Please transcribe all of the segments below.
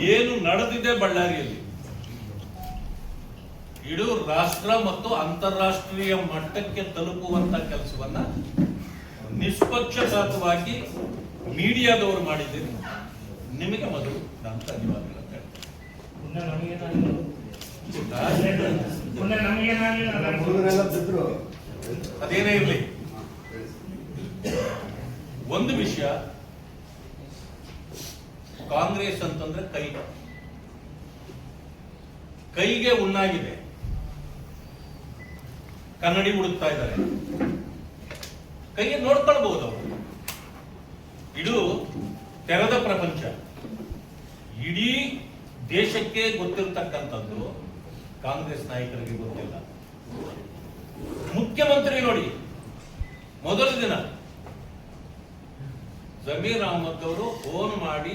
ಏನು ನಡೆದಿದೆ ಬಳ್ಳಾರಿಯಲ್ಲಿ? ಇಡೀ ರಾಷ್ಟ್ರ ಮತ್ತು ಅಂತಾರಾಷ್ಟ್ರೀಯ ಮಟ್ಟಕ್ಕೆ ತಲುಪುವಂತ ಕೆಲಸವನ್ನ ನಿಷ್ಪಕ್ಷಪಾತವಾಗಿ ಮೀಡಿಯಾದವರು ಮಾಡಿದ್ದೀರಿ. ನಿಮಗೆ ಮೊದಲು ನಾನು ಧನ್ಯವಾದಗಳು ಅಂತ ಹೇಳ್ತೇನೆ. ಅದೇನೇ ಇರಲಿ. ಒಂದು ವಿಷಯ ಕಾಂಗ್ರೆಸ್ ಅಂತಂದ್ರೆ ಕೈ. ಕೈಗೆ ಉಣ್ಣಾಗಿದೆ ಕನ್ನಡಿ ಹುಡುಕ್ತಾ ಇದ್ದಾರೆ. ಕೈಗೆ ನೋಡ್ಕೊಳ್ಬಹುದು ಅವರು. ಇದು ತೆರೆದ ಪ್ರಪಂಚ. ಇಡೀ ದೇಶಕ್ಕೆ ಗೊತ್ತಿರ್ತಕ್ಕಂಥದ್ದು ಕಾಂಗ್ರೆಸ್ ನಾಯಕರಿಗೆ ಗೊತ್ತಿಲ್ಲ. ಮುಖ್ಯಮಂತ್ರಿ ನೋಡಿ, ಮೊದಲ ದಿನ ಜಮೀರ್ ಅಹಮದ್ ಅವರು ಫೋನ್ ಮಾಡಿ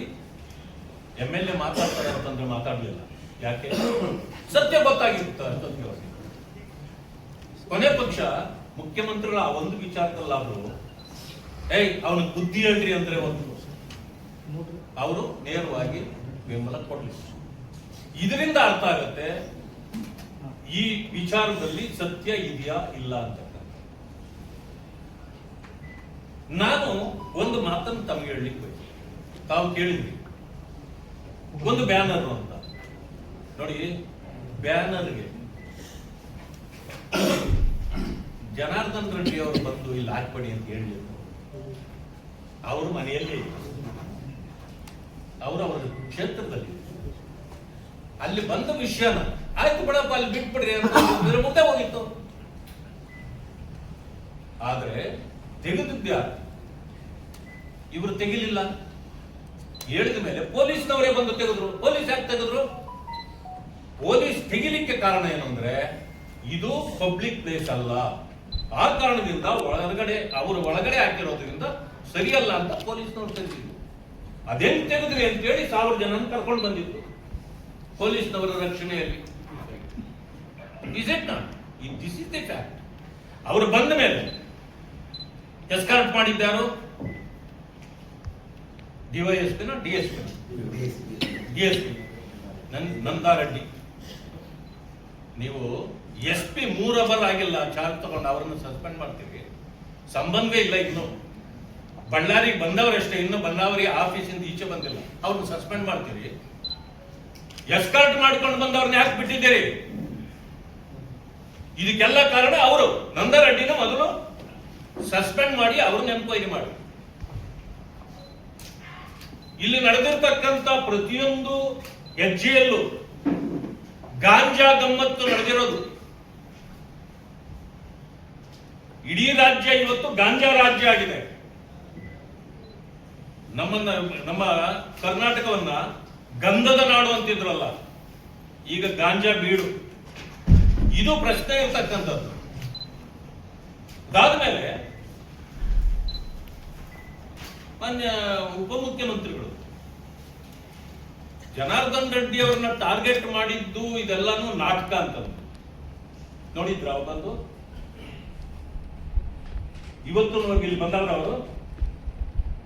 ಎಂ ಎಲ್ ಎ ಮಾತಾಡ್ತಾರೆ ಅಂತಂದ್ರೆ ಮಾತಾಡ್ಲಿಲ್ಲ. ಯಾಕೆ? ಸತ್ಯ ಗೊತ್ತಾಗಿರುತ್ತೆ ಅಂತಂದ್ರೆ ಕೊನೆ ಪಕ್ಷ ಮುಖ್ಯಮಂತ್ರಿಗಳ ಆ ಒಂದು ವಿಚಾರದಲ್ಲಾದ್ರು, ಏಯ್, ಅವನಿಗೆ ಬುದ್ಧಿ ಹೇಳ್ರಿ ಅಂದ್ರೆ ಒಂದು ಅವರು ನೇರವಾಗಿ ಬೆಂಬಲ ಕೊಡ್ಲಿಲ್ಲ ಇದರಿಂದ ಅರ್ಥ ಆಗುತ್ತೆ, ಈ ವಿಚಾರದಲ್ಲಿ ಸತ್ಯ ಇದೆಯಾ ಇಲ್ಲ ಅಂತ. ನಾನು ಒಂದು ಮಾತನ್ನು ತಮಗೆ ಹೇಳಲಿಕ್ಕೆ. ತಾವು ಕೇಳಿದ್ರಿ. ಒಂದು ಬ್ಯಾನರ್ ಅಂತ. ನೋಡಿ, ಬ್ಯಾನರ್ಗೆ ಜನಾರ್ದನ್ ರೆಡ್ಡಿ ಅವರು ಬಂದು ಇಲ್ಲಿ ಹಾಕ್ಬೇಡಿ ಅಂತ ಹೇಳಿ. ಅವರು ಮನೆಯಲ್ಲಿ ಅವರು ಅವರ ಕ್ಷೇತ್ರದಲ್ಲಿ ಅಲ್ಲಿ ಬಂದ ವಿಷಯನ, ಆಯ್ತು ಬಿಡಪ್ಪ, ಅಲ್ಲಿ ಬಿಟ್ಬಿಡ್ರಿ ಅಂತ ಹೇಳಿದ್ರೆ ಮುಂದೆ ಹೋಗಿತ್ತು. ಆದ್ರೆ ತೆಗೆದಿದ್ದ ಇವರು ತೆಗಿಲಿಲ್ಲ. ಹೇಳಿದ ಮೇಲೆ ಪೊಲೀಸ್ನವರೇ ಬಂದು ತೆಗೆದ್ರು. ಪೊಲೀಸ್ ಯಾಕೆ ತೆಗೆದ್ರು? ಪೊಲೀಸ್ ತೆಗಿಲಿಕ್ಕೆ ಕಾರಣ ಏನು ಅಂದ್ರೆ, ಇದು ಪಬ್ಲಿಕ್ ಪ್ಲೇಸ್ ಅಲ್ಲ. ಆ ಕಾರಣದಿಂದ ಒಳಗಡೆ, ಅವರು ಒಳಗಡೆ ಹಾಕಿರೋದ್ರಿಂದ ಸರಿಯಲ್ಲ ಅಂತ ಪೊಲೀಸ್ನವ್ರು ತೆಗೆದಿದ್ರು ಅದೇನ್ ತೆಗೆದ್ರಿ ಅಂತೇಳಿ ಸಾವಿರ ಜನ ಕರ್ಕೊಂಡು ಬಂದಿತ್ತು ಪೊಲೀಸ್ನವರ ರಕ್ಷಣೆಯಲ್ಲಿ. Is it not this is ಅವರು ಬಂದ ಮೇಲೆ ಎಸ್ಕಾರ್ಟ್ ಮಾಡಿದ್ದಾರು? ಡಿವೈಎಸ್ಪಿನ ಎಸ್ ಪಿ ನನ್, ನಂದಾರೆಡ್ಡಿ. ನೀವು ಎಸ್ ಪಿ ಮೂರಬಲ್ ಆಗಿಲ್ಲ, ಚಾರ್ಜ್ ತಗೊಂಡು ಅವರನ್ನು ಸಸ್ಪೆಂಡ್ ಮಾಡ್ತೀವಿ ಸಂಬಂಧವೇ ಇಲ್ಲ ಇನ್ನು. ಬಳ್ಳಾರಿಗೆ ಬಂದವರಷ್ಟೇ, ಇನ್ನು ಬಳ್ಳಾರಿ ಆಫೀಸಿಂದ ಈಚೆ ಬಂದಿಲ್ಲ. ಅವ್ರನ್ನ ಸಸ್ಪೆಂಡ್ ಮಾಡ್ತೀರಿ. ಎಸ್ಕಾರ್ಟ್ ಮಾಡ್ಕೊಂಡು ಬಂದವ್ರನ್ನ ಯಾಕೆ ಬಿಟ್ಟಿದ್ದೀರಿ? ಇದಕ್ಕೆಲ್ಲ ಕಾರಣ ಅವರು. ನಂದರೆಡ್ಡಿನ ಮೊದಲು ಸಸ್ಪೆಂಡ್ ಮಾಡಿ ಅವ್ರನ್ನ ಎನ್ಕ್ವೈರಿ ಮಾಡಿ. ಇಲ್ಲಿ ನಡೆದಿರ್ತಕ್ಕಂಥ ಪ್ರತಿಯೊಂದು ಹೆಜ್ಜೆಯಲ್ಲೂ ಗಾಂಜಾ ಗಮ್ಮತ್ತು ನಡೆದಿರೋದು. ಇಡೀ ರಾಜ್ಯ ಇವತ್ತು ಗಾಂಜಾ ರಾಜ್ಯ ಆಗಿದೆ. ನಮ್ಮನ್ನ, ನಮ್ಮ ಕರ್ನಾಟಕವನ್ನ ಗಂಧದ ನಾಡು ಅಂತಿದ್ರಲ್ಲ, ಈಗ ಗಾಂಜಾ ಬೀಡು. ಇದು ಪ್ರಶ್ನೆ ಇರ್ತಕ್ಕಂಥದ್ದು. ಅದಾದ್ಮೇಲೆ ಮಾನ್ಯ ಉಪಮುಖ್ಯಮಂತ್ರಿಗಳು ಜನಾರ್ದನ್ ರೆಡ್ಡಿ ಅವ್ರನ್ನ ಟಾರ್ಗೆಟ್ ಮಾಡಿದ್ದು ಇದೆಲ್ಲಾನು ನಾಟಕ ಅಂತಂದು ನೋಡಿದ್ರ ಬಂದು ಇವತ್ತು ಇಲ್ಲಿ ಬಂದವರು ಅವರು.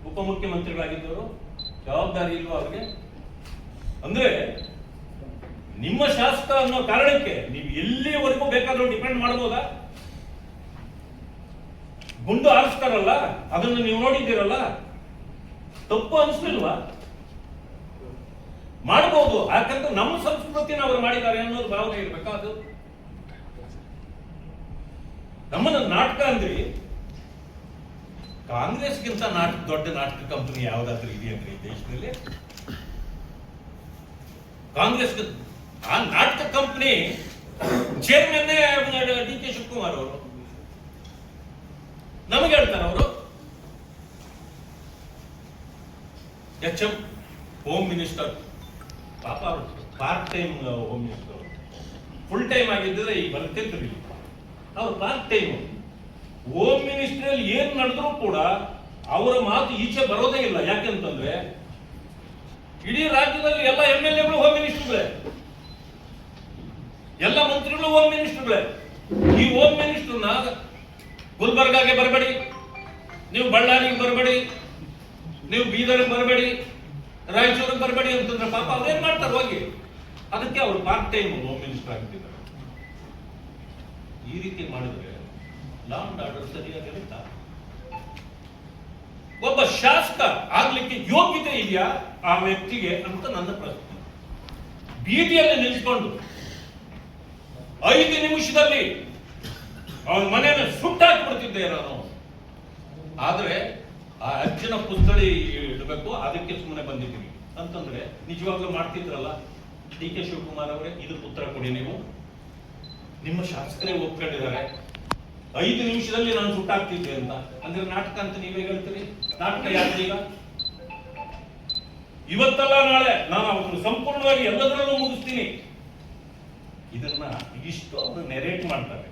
ಉಪಮುಖ್ಯಮಂತ್ರಿಗಳಾಗಿದ್ದವರು. ಜವಾಬ್ದಾರಿ ಇಲ್ವಾ ಅವ್ರಿಗೆ? ಅಂದ್ರೆ ನಿಮ್ಮ ಶಾಸ್ತ್ರ ಅನ್ನೋ ಕಾರಣಕ್ಕೆ ನೀವು ಎಲ್ಲಿವರೆಗೂ ಬೇಕಾದ್ರೂ ಡಿಪೆಂಡ್ ಮಾಡ್ಬೋದಾ? ಗುಂಡು ಹಾರಿಸ್ತಾರಲ್ಲ, ಅದನ್ನು ನೀವು ನೋಡಿದ್ದೀರಲ್ಲ? ತಪ್ಪು ಅನಿಸ್ಲಿಲ್ವಾ ಮಾಡಬಹುದು. ಯಾಕಂದ್ರೆ ನಮ್ಮ ಸಂಸ್ಕೃತಿನ ಅವರು ಮಾಡಿದ್ದಾರೆ ಅನ್ನೋದು ಭಾವನೆ ಇರ್ಬೇಕಾ ಅದು? ನಮ್ಮನ್ನ ನಾಟಕ ಅಂದ್ರಿ, ಕಾಂಗ್ರೆಸ್ಗಿಂತ ನಾಟಕ ದೊಡ್ಡ ನಾಟಕ ಕಂಪನಿ ಯಾವ್ದಾದ್ರೂ ಇದೆಯಂದ್ರಿ ಈ ದೇಶದಲ್ಲಿ? ಕಾಂಗ್ರೆಸ್ ಆ ನಾಟಕ company chairman D K Shivakumar ಅವರು. ನಮಗೆ ಹೇಳ್ತಾರೆ ಅವರು. ಎಚ್ ಎಂ ಹೋಮ್ ಮಿನಿಸ್ಟರ್ ಪಾಪ ಅವರು part time home minister full time ಆಗಿದ್ದರೆ ಈಗ ಬರ್ತಿದ್ರು ಅವ್ರು ಪಾರ್ಟ್ ಟೈಮ್ ಹೋಮ್ ಮಿನಿಸ್ಟ್ರಿಯಲ್ಲಿ ಏನ್ ನಡೆದ್ರು ಕೂಡ ಅವರ ಮಾತು ಈಚೆ ಬರೋದೇ ಇಲ್ಲ. ಯಾಕೆಂತಂದ್ರೆ ಇಡೀ ರಾಜ್ಯದಲ್ಲಿ ಎಲ್ಲ ಎಂ ಎಲ್ ಎಗಳು ಹೋಮ್ ಮಿನಿಸ್ಟರ್ಗಳೇ ಎಲ್ಲ ಮಂತ್ರಿಗಳು ಹೋಮ್ ಮಿನಿಸ್ಟರ್ಗಳೇ ಈ ಹೋಮ್ ಮಿನಿಸ್ಟರ್ನ ಗುಲ್ಬರ್ಗಾಗೆ ಬರಬೇಡಿ, ನೀವು ಬಳ್ಳಾರಿಗೆ ಬರಬೇಡಿ, ನೀವು ಬೀದರ್ಗೆ ಬರಬೇಡಿ ರಾಯಚೂರಿಗೆ ಬರಬೇಡಿ ಅಂತಂದ್ರೆ ಪಾಪ ಅವ್ರೇನ್ ಮಾಡ್ತಾರೆ? ಹೋಗಿ. ಅದಕ್ಕೆ ಅವ್ರು ಪಾರ್ಟ್ ಟೈಮ್ ಹೋಮ್ ಮಿನಿಸ್ಟರ್ ಆಗ್ತಿದ್ದಾರೆ ಈ ರೀತಿ ಮಾಡಿದ್ರೆ ಲಾ ಅಂಡ್ ಆರ್ಡರ್ ಸರಿಯಾಗಿರುತ್ತಾ? ಒಬ್ಬ ಶಾಸಕ ಆಗ್ಲಿಕ್ಕೆ ಯೋಗ್ಯತೆ ಇದೆಯಾ? ಆ ವ್ಯಕ್ತಿಗೆ ಅಂತ ನನ್ನ ಪ್ರಶ್ನೆ. ಬೀದಿಯಲ್ಲಿ ನಿಲ್ಸ್ಕೊಂಡು ಐದು ನಿಮಿಷದಲ್ಲಿ ಅವನ ಮನೆಯನ್ನು ಸುಟ್ಟಾಕ್ಬಿಡ್ತಿದ್ದೆ ನಾನು. ಆದ್ರೆ ಆ ಅಜ್ಜನ ಪುತ್ಥಳಿ ಇಡಬೇಕು, ಅದಕ್ಕೆ ಸುಮ್ಮನೆ ಬಂದಿದ್ದೀನಿ ಅಂತಂದ್ರೆ ನಿಜವಾಗ್ಲೂ ಮಾಡ್ತಿದ್ರಲ್ಲ? ಡಿ ಕೆ ಶಿವಕುಮಾರ್ ಅವರೇ ಇದು ಉತ್ತರ ಕೊಡಿ ನೀವು. ನಿಮ್ಮ ಶಾಸಕರೇ ಒಪ್ಕೊಂಡಿದ್ದಾರೆ. ಐದು ನಿಮಿಷದಲ್ಲಿ ನಾನು ಸುಟ್ಟಾಗ್ತಿದ್ದೆ ಅಂತ. ಅಂದ್ರೆ ನಾಟಕ ಅಂತ ನೀವೇ ಹೇಳ್ತೀರಿ? ನಾಟಕ ಈಗ? ಇವತ್ತಲ್ಲ ನಾಳೆ ನಾನು ಅವತ್ತು ಸಂಪೂರ್ಣವಾಗಿ ಎಲ್ಲದರಲ್ಲೂ ಮುಗಿಸ್ತೀನಿ. ಇದನ್ನ ಇಷ್ಟು ಅವರು ನೆರೇಟ್ ಮಾಡ್ತಾರೆ.